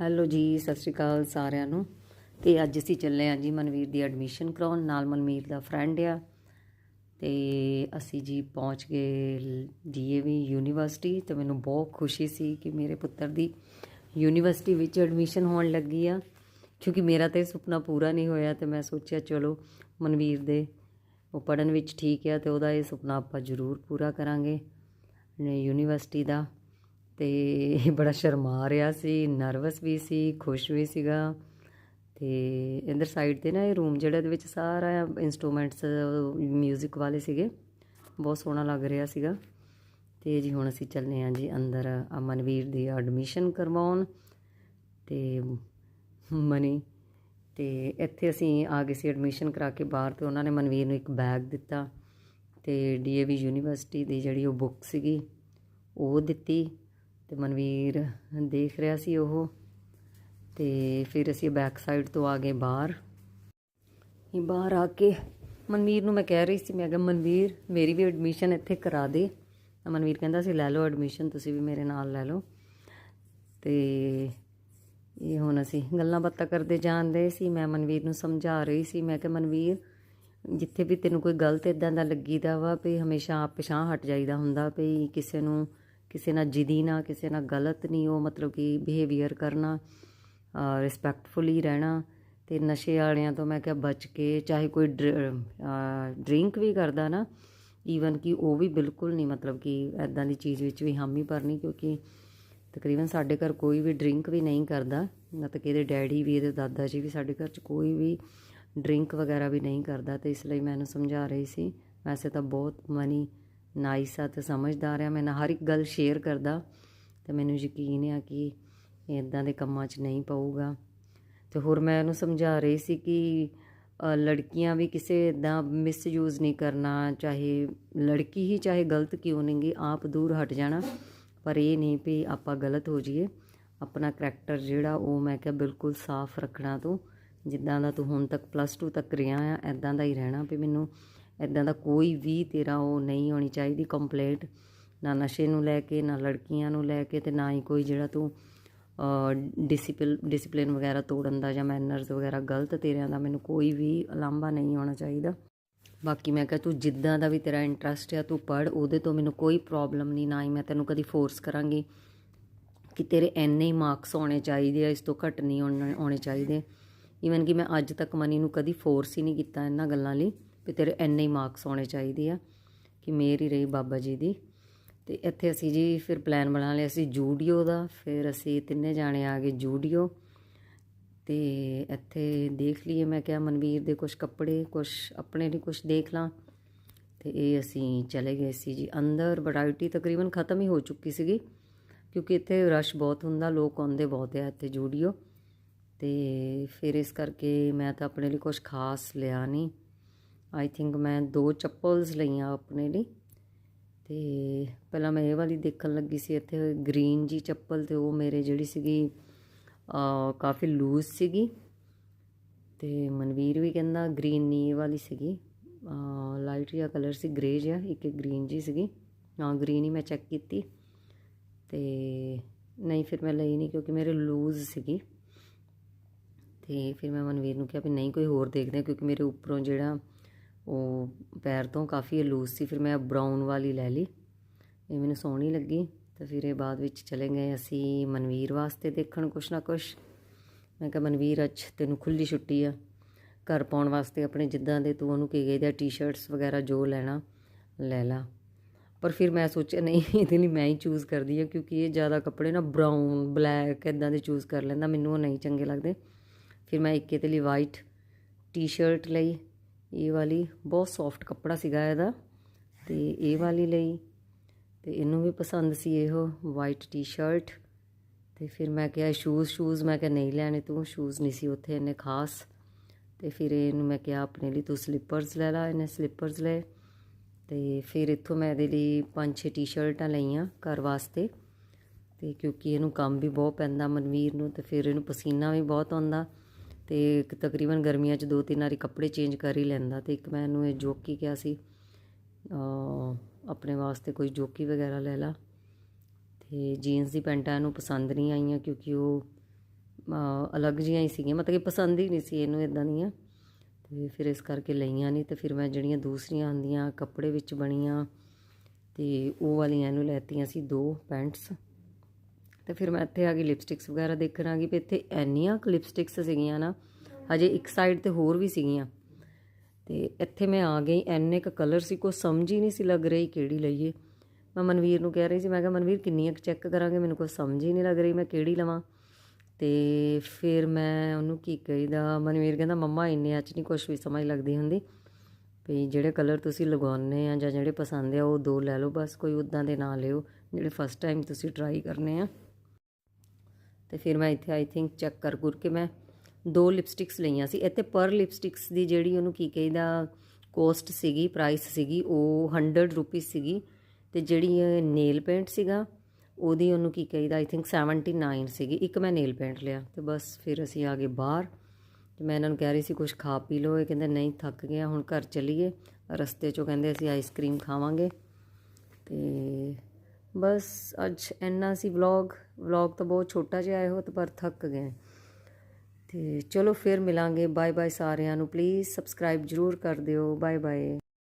Hello ਜੀ, ਸਤਿ ਸ਼੍ਰੀ ਅਕਾਲ ਸਾਰਿਆਂ ਨੂੰ। ਤੇ ਅੱਜ ਅਸੀਂ ਚੱਲੇ ਆਂ ਜੀ ਮਨਵੀਰ ਦੀ ਐਡਮਿਸ਼ਨ ਕਰਾਉਣ। ਨਾਲ ਮਨਵੀਰ ਦਾ ਫਰੈਂਡ ਆ। ਤੇ ਅਸੀਂ ਜੀ ਪਹੁੰਚ ਗਏ ਡੀਏਵੀ ਯੂਨੀਵਰਸਿਟੀ ਤੇ ਮੈਨੂੰ ਬਹੁਤ ਖੁਸ਼ੀ ਸੀ ਕਿ ਮੇਰੇ ਪੁੱਤਰ ਦੀ ਯੂਨੀਵਰਸਿਟੀ ਵਿੱਚ ਐਡਮਿਸ਼ਨ ਹੋਣ ਲੱਗੀ ਆ। ਕਿਉਂਕਿ ਮੇਰਾ ਤਾਂ ਇਹ ਸੁਪਨਾ ਪੂਰਾ ਨਹੀਂ ਹੋਇਆ ਤੇ ਮੈਂ ਸੋਚਿਆ ਚਲੋ ਮਨਵੀਰ ਦੇ ਉਹ ਪੜਨ ਵਿੱਚ ਠੀਕ ਆ ਤੇ ਉਹਦਾ ਇਹ ਸੁਪਨਾ ਆਪਾਂ ਜ਼ਰੂਰ ਪੂਰਾ ਕਰਾਂਗੇ। ਯੂਨੀਵਰਸਿਟੀ ਦਾ ਤੇ ਬੜਾ ਸ਼ਰਮਾ ਰਿਹਾ ਸੀ, ਨਰਵਸ ਵੀ ਸੀ, ਖੁਸ਼ ਵੀ ਸੀਗਾ। ਤੇ ਇੰਦਰ ਸਾਈਡ ਤੇ ਨਾ ਇਹ ਰੂਮ ਜਿਹੜਾ ਦੇ ਵਿੱਚ ਸਾਰਾ ਇਨਸਟਰੂਮੈਂਟਸ 뮤직 ਵਾਲੇ ਸੀਗੇ, ਬਹੁਤ ਸੋਹਣਾ ਲੱਗ ਰਿਹਾ ਸੀਗਾ। ਤੇ ਜੀ ਹੁਣ ਅਸੀਂ ਚੱਲਨੇ ਆਂ ਜੀ ਅੰਦਰ, ਅਮਨਵੀਰ ਦੀ ਐਡਮਿਸ਼ਨ ਕਰਵਾਉਣ ਤੇ ਮਨੀ, ਤੇ ਇੱਥੇ ਅਸੀਂ ਆ ਗਏ ਸੀ ਐਡਮਿਸ਼ਨ ਕਰਾ ਕੇ ਬਾਹਰ ਤੇ ਉਹਨਾਂ ਨੇ ਮਨਵੀਰ ਨੂੰ ਇੱਕ ਬੈਗ ਦਿੱਤਾ ਤੇ ਡੀਏਵੀ ਯੂਨੀਵਰਸਿਟੀ ਦੀ ਜਿਹੜੀ ਉਹ ਬੁੱਕ ਸੀਗੀ, ਉਹ ਦਿੱਤੀ। ਤੇ ਮਨਵੀਰ ਦੇਖ ਰਿਹਾ ਸੀ ਉਹ ਤੇ ਫਿਰ ਅਸੀਂ ਬੈਕ ਸਾਈਡ ਤੋਂ ਆ ਗਏ ਬਾਹਰ। ਇਹ ਬਾਹਰ ਆ ਕੇ ਮਨਵੀਰ ਨੂੰ ਮੈਂ ਕਹਿ ਰਹੀ ਸੀ, ਮੈਂ ਕਿਹਾ, ਮਨਵੀਰ, ਮੇਰੀ ਵੀ ਐਡਮਿਸ਼ਨ ਇੱਥੇ ਕਰਾ ਦੇ। ਮਨਵੀਰ ਕਹਿੰਦਾ ਸੀ, ਲੈ ਲਓ ਐਡਮਿਸ਼ਨ ਤੁਸੀਂ ਵੀ ਮੇਰੇ ਨਾਲ ਲੈ ਲਓ। ਤੇ ਇਹ ਹੁਣ ਅਸੀਂ ਗੱਲਾਂ ਬਾਤਾਂ ਕਰਦੇ ਜਾਂਦੇ ਸੀ। ਮੈਂ ਮਨਵੀਰ ਨੂੰ ਸਮਝਾ ਰਹੀ ਸੀ, ਮੈਂ ਕਿਹਾ, ਮਨਵੀਰ, ਜਿੱਥੇ ਵੀ ਤੈਨੂੰ ਕੋਈ ਗਲਤ ਇਦਾਂ ਦਾ ਲੱਗੀਦਾ ਵਾ ਵੀ ਹਮੇਸ਼ਾ ਆਪ ਪਛਾਣ ਹਟ ਜਾਈਦਾ ਹੁੰਦਾ ਵੀ ਕਿਸੇ ਨੂੰ ਕਿਸੇ ਨਾਲ ਜਿੱਦੀ ਨਾ, ਕਿਸੇ ਨਾਲ ਗਲਤ ਨਹੀਂ ਉਹ ਮਤਲਬ ਕਿ ਬਿਹੇਵੀਅਰ ਕਰਨਾ ਰਿਸਪੈਕਟਫੁਲੀ ਰਹਿਣਾ ਤੇ ਨਸ਼ੇ ਵਾਲਿਆਂ ਤੋਂ ਮੈਂ ਕਿਹਾ ਬਚ ਕੇ ਚਾਹੇ ਕੋਈ ਡਰਿੰਕ ਵੀ ਕਰਦਾ ਨਾ ਈਵਨ ਕਿ ਉਹ ਵੀ ਬਿਲਕੁਲ ਨਹੀਂ ਮਤਲਬ ਕਿ ਐਦਾਂ ਦੀ ਚੀਜ਼ ਵਿੱਚ ਵੀ ਹਾਮੀ ਭਰਨੀ ਕਿਉਂਕਿ ਤਕਰੀਬਨ ਸਾਡੇ ਘਰ ਕੋਈ ਵੀ ਡਰਿੰਕ ਵੀ ਨਹੀਂ ਕਰਦਾ, ਨਾ ਤਾਂ ਕਿ ਇਹਦੇ ਡੈਡੀ ਵੀ, ਇਹਦੇ ਦਾਦਾ ਜੀ ਵੀ, ਸਾਡੇ ਘਰ 'ਚ ਕੋਈ ਵੀ ਡਰਿੰਕ ਵਗੈਰਾ ਵੀ ਨਹੀਂ ਕਰਦਾ ਤੇ ਇਸ ਲਈ ਮੈਂ ਇਹਨੂੰ ਸਮਝਾ ਰਹੀ ਸੀ। ਵੈਸੇ ਤਾਂ ਬਹੁਤ ਮਨੀ ਨਾਈਸ ਆ ਤੇ ਸਮਝਦਾਰ ਆ ਮੈਂ ਨਾ ਹਰ ਇੱਕ ਗੱਲ ਸ਼ੇਅਰ ਕਰਦਾ ਤੇ ਮੈਨੂੰ ਯਕੀਨ ਆ ਕਿ ਇਦਾਂ ਦੇ ਕੰਮਾਂ 'ਚ ਨਹੀਂ ਪਊਗਾ। ਤੇ ਹੋਰ ਮੈਂ ਉਹਨੂੰ ਸਮਝਾ ਰਹੀ ਸੀ ਕਿ ਲੜਕੀਆਂ ਵੀ ਕਿਸੇ ਇਦਾਂ ਮਿਸਯੂਜ਼ ਨਹੀਂ ਕਰਨਾ, ਚਾਹੇ ਲੜਕੀ ਹੀ ਚਾਹੇ ਗਲਤ ਕਿਉਂ ਨਹੀਂਗੀ ਆਪ ਦੂਰ ਹਟ ਜਾਣਾ। ਪਰ ਇਹ ਨਹੀਂ ਵੀ ਆਪਾਂ ਗਲਤ ਹੋ ਜਾਈਏ। ਆਪਣਾ ਕਰੈਕਟਰ ਜਿਹੜਾ ਉਹ ਮੈਂ ਕਿਹਾ ਬਿਲਕੁਲ ਸਾਫ਼ ਰੱਖਣਾ ਤੂੰ। ਜਿੱਦਾਂ ਦਾ ਤੂੰ ਹੁਣ ਤੱਕ ਪਲੱਸ 2 ਤੱਕ ਰਿਹਾ ਆ ਐਦਾਂ ਦਾ ਹੀ ਰਹਿਣਾ ਵੀ ਮੈਨੂੰ ਐਦਾਂ ਦਾ ਕੋਈ ਵੀ ਤੇਰਾ ਉਹ ਨਹੀਂ ਹੋਣੀ ਚਾਹੀਦੀ ਕੰਪਲੇਂਟ ਨਾ ਨਸ਼ੇ ਨੂੰ ਲੈ ਕੇ, ਨਾ ਲੜਕੀਆਂ ਨੂੰ ਲੈ ਕੇ ਤੇ ਨਾ ਹੀ ਕੋਈ ਜਿਹੜਾ ਤੂੰ ਡਿਸਪਲ ਡਿਸਪਲਿਨ ਵਗੈਰਾ ਤੋੜਨ ਦਾ ਜਾਂ ਮੈਨਰਸ ਵਗੈਰਾ ਗਲਤ ਤੇਰਿਆਂ ਦਾ ਮੈਨੂੰ ਕੋਈ ਵੀ ਅਲਾਂਭਾ ਨਹੀਂ ਹੋਣਾ ਚਾਹੀਦਾ। ਬਾਕੀ ਮੈਂ ਕਿਹਾ ਤੂੰ ਜਿੱਦਾਂ ਦਾ ਵੀ ਤੇਰਾ ਇੰਟਰਸਟ ਆ, ਤੂੰ ਪੜ ਉਹਦੇ ਤੋਂ ਮੈਨੂੰ ਕੋਈ ਪ੍ਰੋਬਲਮ ਨਹੀਂ, ਨਾ ਹੀ ਮੈਂ ਤੈਨੂੰ ਕਦੀ ਫੋਰਸ ਕਰਾਂਗੀ ਕਿ ਤੇਰੇ ਐਨੇ ਹੀ ਮਾਰਕਸ ਹੋਣੇ ਚਾਹੀਦੇ ਆ, ਇਸ ਤੋਂ ਘੱਟ ਨਹੀਂ ਹੋਣੇ ਚਾਹੀਦੇ। ਈਵਨ ਕਿ ਮੈਂ ਅੱਜ ਤੱਕ ਮਨੀ ਨੂੰ ਕਦੀ ਫੋਰਸ ਹੀ ਨਹੀਂ ਕੀਤਾ ਇਹਨਾਂ ਗੱਲਾਂ ਲਈ। ਵੀ ਤੇਰੇ ਐਨੇ ਹੀ ਮਾਰਕਸ ਆਉਣੇ ਚਾਹੀਦੇ ਆ ਕਿ ਮੇਰੀ ਰਹੀ ਬਾਬਾ ਜੀ ਦੀ। ਤੇ ਇੱਥੇ ਅਸੀਂ ਜੀ ਫਿਰ ਪਲਾਨ ਬਣਾ ਲਿਆ ਸੀ ਜੂਡੀਓ ਦਾ, ਫਿਰ ਅਸੀਂ ਤਿੰਨੇ ਜਾਣੇ ਆ ਗਏ ਜੂਡੀਓ। ਤੇ ਇੱਥੇ ਦੇਖ ਲਈਏ, ਮੈਂ ਕਿਹਾ ਮਨਵੀਰ ਦੇ ਕੁਝ ਕੱਪੜੇ ਕੁਝ ਆਪਣੇ ਲਈ ਕੁਝ ਦੇਖ ਲਾਂ। ਤੇ ਇਹ ਅਸੀਂ ਚਲੇ ਗਏ ਸੀ ਜੀ ਅੰਦਰ ਵੈਰਾਈਟੀ ਤਕਰੀਬਨ ਖਤਮ ਹੀ ਹੋ ਚੁੱਕੀ ਸੀਗੀ, ਕਿਉਂਕਿ ਇੱਥੇ ਰਸ਼ ਬਹੁਤ ਹੁੰਦਾ, ਲੋਕ ਆਉਂਦੇ ਬਹੁਤ ਆ ਇੱਥੇ ਜੂਡੀਓ। ਤੇ ਫਿਰ ਇਸ ਕਰਕੇ ਮੈਂ ਤਾਂ ਆਪਣੇ ਲਈ ਕੁਝ ਖਾਸ ਲਿਆ ਨਹੀਂ। ਆਈ ਥਿੰਕ ਮੈਂ ਦੋ ਚੱਪਲਸ ਲਈਆਂ ਆਪਣੇ ਲਈ। ਤੇ ਪਹਿਲਾਂ ਮੈਂ ਇਹ ਵਾਲੀ ਦੇਖਣ ਲੱਗੀ ਸੀ, ਇੱਥੇ ਗ੍ਰੀਨ ਜੀ ਚੱਪਲ ਤੇ ਉਹ ਮੇਰੇ ਜਿਹੜੀ ਸੀਗੀ ਕਾਫੀ ਲੂਜ਼ ਸੀਗੀ। ਤੇ ਮਨਵੀਰ ਵੀ ਕਹਿੰਦਾ ਗ੍ਰੀਨ ਨਹੀਂ ਇਹ ਵਾਲੀ ਸੀਗੀ। ਲਾਈਟ ਜਿਹਾ ਕਲਰ ਸੀ ਗ੍ਰੇ ਜਿਹਾ, ਇੱਕ ਗ੍ਰੀਨ ਜੀ ਸੀਗੀ। ਹਾਂ ਗ੍ਰੀਨ ਹੀ ਮੈਂ ਚੈੱਕ ਕੀਤੀ। ਤੇ ਨਹੀਂ, ਫਿਰ ਮੈਂ ਲਈ ਨਹੀਂ ਕਿਉਂਕਿ ਮੇਰੇ ਲੂਜ਼ ਸੀਗੀ। ਤੇ ਫਿਰ ਮੈਂ ਮਨਵੀਰ ਨੂੰ ਕਿਹਾ ਵੀ ਨਹੀਂ, ਕੋਈ ਹੋਰ ਦੇਖਦੇ ਕਿਉਂਕਿ ਮੇਰੇ ਉੱਪਰੋਂ ਜਿਹੜਾ ਉਹ ਪੈਰ ਤੋਂ ਕਾਫੀ ਲੂਜ਼ ਸੀ, ਫਿਰ ਮੈਂ ਬਰਾਊਨ ਵਾਲੀ ਲੈ ਲਈ। ਇਹ ਮੈਨੂੰ ਸੋਹਣੀ ਲੱਗੀ ਤਾਂ ਫਿਰ ਇਹ ਬਾਅਦ ਵਿੱਚ ਚਲੇ ਗਏ ਅਸੀਂ ਮਨਵੀਰ ਵਾਸਤੇ ਦੇਖਣ ਕੁਛ ਨਾ ਕੁਛ। ਮੈਂ ਕਿਹਾ, ਮਨਵੀਰ, ਅੱਜ ਤੈਨੂੰ ਖੁੱਲੀ ਛੁੱਟੀ ਆ। ਘਰ ਪਾਉਣ ਵਾਸਤੇ ਆਪਣੇ ਜਿੱਦਾਂ ਦੇ ਤੂੰ ਉਹਨੂੰ ਕੀ ਗਏ ਟੀ-ਸ਼ਰਟਸ ਵਗੈਰਾ ਜੋ ਲੈਣਾ, ਲੈ ਲਾ। ਪਰ ਫਿਰ ਮੈਂ ਸੋਚਿਆ, ਨਹੀਂ, ਇਹਦੇ ਲਈ ਮੈਂ ਹੀ ਚੂਜ਼ ਕਰਦੀ ਹਾਂ ਕਿਉਂਕਿ ਇਹ ਜ਼ਿਆਦਾ ਕੱਪੜੇ ਨਾ ਬਰਾਊਨ ਬਲੈਕ ਇਦਾਂ ਦੇ ਚੂਜ਼ ਕਰ ਲੈਂਦਾ, ਮੈਨੂੰ ਉਹ ਨਹੀਂ ਚੰਗੇ ਲੱਗਦੇ। ਫਿਰ ਮੈਂ ਇੱਕ ਇਹਦੇ ਲਈ ਵਾਈਟ ਟੀ-ਸ਼ਰਟ ਲਈ। ਇਹ ਵਾਲੀ ਬਹੁਤ ਸੌਫਟ ਕੱਪੜਾ ਸੀਗਾ ਇਹਦਾ ਤੇ ਇਹ ਵਾਲੀ ਲਈ ਤੇ ਇਹਨੂੰ ਵੀ ਪਸੰਦ ਸੀ ਇਹੋ ਵਾਈਟ ਟੀ-ਸ਼ਰਟ ਤੇ ਫਿਰ ਮੈਂ ਕਿਹਾ ਸ਼ੂਜ਼ ਸ਼ੂਜ਼ ਮੈਂ ਕਿਹਾ ਨਹੀਂ ਲੈਣੇ ਤੂੰ ਸ਼ੂਜ਼ ਨਹੀਂ ਸੀ ਉੱਥੇ ਇਹਨੇ ਖਾਸ ਤੇ ਫਿਰ ਇਹਨੂੰ ਮੈਂ ਕਿਹਾ ਆਪਣੇ ਲਈ ਤੂੰ ਸਲੀਪਰਸ ਲੈ ਲੈ, ਇਹਨੇ ਸਲੀਪਰਸ ਲਏ ਤੇ ਫਿਰ ਇੱਥੋਂ ਮੈਂ ਇਹਦੇ ਲਈ ਪੰਜ ਛੇ ਟੀ-ਸ਼ਰਟਾਂ ਲਈਆਂ ਘਰ ਵਾਸਤੇ ਤੇ ਕਿਉਂਕਿ ਇਹਨੂੰ ਕੰਮ ਵੀ ਬਹੁਤ ਪੈਂਦਾ ਮਨਵੀਰ ਨੂੰ ਤੇ ਫਿਰ ਇਹਨੂੰ ਪਸੀਨਾ ਵੀ ਬਹੁਤ ਆਉਂਦਾ ਤੇ ਤਕਰੀਬਨ ਗਰਮੀਆਂ 'ਚ ਦੋ ਤਿੰਨ ਵਾਰੀ ਕੱਪੜੇ ਚੇਂਜ ਕਰ ਹੀ ਲੈਂਦਾ ਤੇ ਇੱਕ ਮੈਂ ਇਹਨੂੰ ਇਹ ਜੋਕੀ ਕਿਹਾ ਸੀ ਆਪਣੇ ਵਾਸਤੇ ਕੋਈ ਜੋਕੀ ਵਗੈਰਾ ਲੈ ਲਾ। ਤੇ ਜੀਨਸ ਦੀ ਪੈਂਟਾਂ ਇਹਨੂੰ ਪਸੰਦ ਨਹੀਂ ਆਈਆਂ ਕਿਉਂਕਿ ਉਹ ਅਲੱਗ ਜਿਹੀਆਂ ਹੀ ਸੀਗੀਆਂ, ਮਤਲਬ ਕਿ ਪਸੰਦ ਹੀ ਨਹੀਂ ਸੀ ਇਹਨੂੰ ਇਦਾਂ ਦੀਆਂ। ਤੇ ਫਿਰ ਇਸ ਕਰਕੇ ਲਈਆਂ ਨਹੀਂ ਤੇ ਫਿਰ ਮੈਂ ਜਿਹੜੀਆਂ ਦੂਸਰੀਆਂ ਆਂਦੀਆਂ ਕੱਪੜੇ ਵਿੱਚ ਬਣੀਆਂ ਤੇ ਉਹ ਵਾਲੀਆਂ ਇਹਨੂੰ ਲੈਤੀਆਂ ਸੀ ਦੋ ਪੈਂਟਸ। ਤੇ ਫਿਰ ਮੈਂ ਇੱਥੇ ਆ ਗਈ ਲਿਪਸਟਿਕਸ ਵਗੈਰਾ ਦੇਖਣ ਆ ਗਈ ਵੀ ਇੱਥੇ ਇੰਨੀਆਂ ਕੁ ਲਿਪਸਟਿਕਸ ਸੀਗੀਆਂ ਨਾ, ਹਜੇ ਇੱਕ ਸਾਈਡ ਤੇ ਹੋਰ ਵੀ ਸੀਗੀਆਂ। ਤੇ ਇੱਥੇ ਮੈਂ ਆ ਗਈ ਐਨੇ ਕ ਕਲਰ ਸੀ, ਕੋਈ ਸਮਝ ਹੀ ਨਹੀਂ ਸੀ ਲੱਗ ਰਹੀ ਕਿਹੜੀ ਲਈਏ। ਮੈਂ ਮਨਵੀਰ ਨੂੰ ਕਹਿ ਰਹੀ ਸੀ, ਮੈਂ ਕਿਹਾ, ਮਨਵੀਰ, ਕਿੰਨੀਆਂ ਚੈੱਕ ਕਰਾਂਗੇ? ਮੈਨੂੰ ਕੋਈ ਸਮਝ ਹੀ ਨਹੀਂ ਲੱਗ ਰਹੀ, ਮੈਂ ਕਿਹੜੀ ਲਵਾਂ? ਤੇ ਫਿਰ ਮੈਂ ਉਹਨੂੰ ਕੀ ਕਹੀਦਾ, ਮਨਵੀਰ ਕਹਿੰਦਾ, ਮੰਮਾ, ਇੰਨੇ ਅੱਜ ਨਹੀਂ ਕੁਝ ਵੀ ਸਮਝ ਲੱਗਦੀ ਹੁੰਦੀ। ਵੀ ਜਿਹੜੇ ਕਲਰ ਤੁਸੀਂ ਲਗਾਉਣੇ ਆ ਜਾਂ ਜਿਹੜੇ ਪਸੰਦ ਆ, ਉਹ ਦੋ ਲੈ ਲਓ, ਬਸ ਕੋਈ ਉਦਾਂ ਦੇ ਨਾ ਲਿਓ, ਜਿਹੜੇ ਫਸਟ ਟਾਈਮ ਤੁਸੀਂ ਟਰਾਈ ਕਰਨੇ ਆ। ਤੇ ਫਿਰ ਮੈਂ ਇੱਥੇ ਆਈ ਥਿੰਕ ਚੈੱਕ ਕਰ ਕਰ ਕੇ ਮੈਂ ਦੋ ਲਿਪਸਟਿਕਸ ਲਈਆਂ ਸੀ। ਇੱਥੇ ਪਰ ਲਿਪਸਟਿਕਸ ਦੀ ਜਿਹੜੀ ਉਹਨੂੰ ਕੀ ਕਹੀਦਾ ਕੋਸਟ ਸੀਗੀ ਪ੍ਰਾਈਸ ਸੀਗੀ, ਉਹ 100 ਰੁਪਏ ਸੀਗੀ। ਤੇ ਜਿਹੜੀ ਨੇਲ ਪੇਂਟ ਸੀਗਾ, ਉਹਦੀ ਉਹਨੂੰ ਕੀ ਕਹੀਦਾ ਆਈ ਥਿੰਕ 79 ਸੀਗੀ। ਇੱਕ ਮੈਂ ਨੇਲ ਪੇਂਟ ਲਿਆ ਤੇ ਬਸ ਫਿਰ ਅਸੀਂ ਆ ਗਏ ਬਾਹਰ। ਤੇ ਮੈਂ ਇਹਨਾਂ ਨੂੰ ਕਹਿ ਰਹੀ ਸੀ ਕੁਝ ਖਾ ਪੀ ਲਓ। ਇਹ ਕਹਿੰਦੇ, ਨਹੀਂ, ਥੱਕ ਗਿਆ ਹੁਣ ਘਰ ਚਲੀਏ। ਰਸਤੇ 'ਚੋਂ ਕਹਿੰਦੇ, ਅਸੀਂ ਆਈਸਕ੍ਰੀਮ ਖਾਵਾਂਗੇ। ਤੇ ਬਸ ਅੱਜ ਇੰਨਾ ਸੀ ਵਲੌਗ ਵਲੌਗ ਤਾਂ ਬਹੁਤ ਛੋਟਾ ਜਿਹਾ ਹੈ ਉਹ ਤਾਂ ਪਰ ਥੱਕ ਗਏ। ਤੇ ਚਲੋ ਫਿਰ ਮਿਲਾਂਗੇ। ਬਾਏ ਬਾਏ ਸਾਰਿਆਂ ਨੂੰ। ਪਲੀਜ਼ ਸਬਸਕ੍ਰਾਈਬ ਜਰੂਰ ਕਰ ਦਿਓ। Bye bye